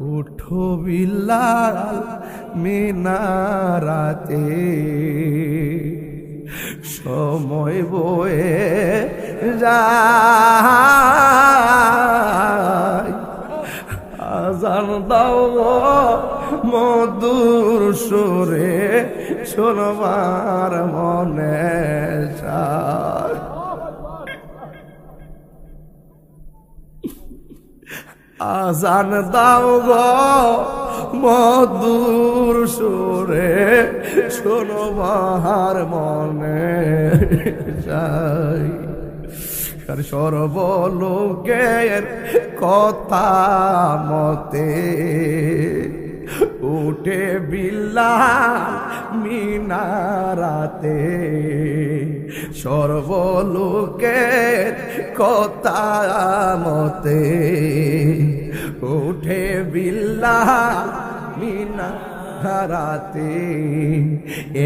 উঠো বিলাল মিনারাতে। সময় বয়ে যায়। আজান দাও মধুর সুরে শোনবার মনে চায় আজান দাও মধুর সুরে শোনবার মনে চাই আর সর্বলোকের কথা মতে উঠে বিল্লা মিনারাতে। সর্বলোকের কথা মতে উঠে বিল্লা মিনা হারাতে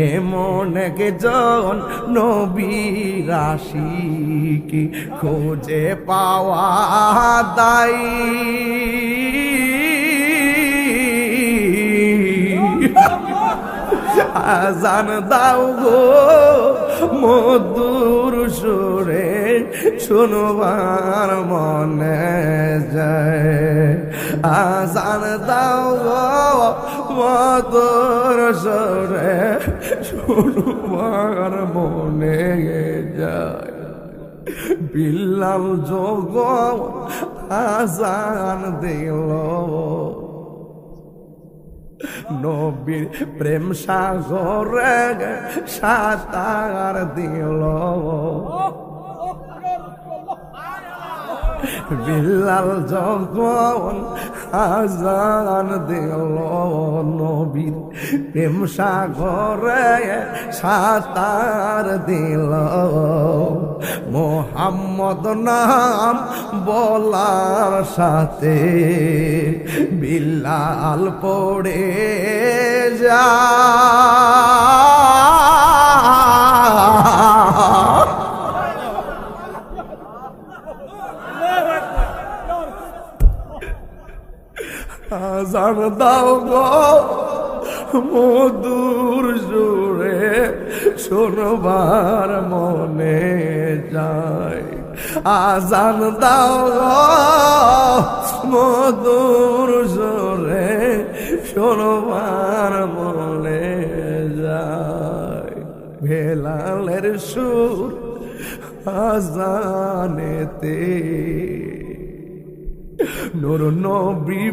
এমন একজন নবী রাশিকে খোঁজে পাওয়া দায়ী। আজান দাও গো। মধুর সুরে শুনবার মনে যায়। আজান দাও গো, মধুর সুরে শুনবার মনে যায়। বিল্লাল যোগ আজান দিল। নবীর প্রেম সাগরে সাতার দিল। বিল্লাল যখন হাজান দিল নবীর প্রেম সাগরে সাতার দিল। মোহাম্মদ নাম বলার সাথে বিল্লাল পড়ে যা আজান দাও গো। মধুর সুরে শোনবার মনে যায়। আজান দাও গো। মধুর সুরে শোনবার মনে যায়। ভেলালের সুর আজানেতে। নুর নবী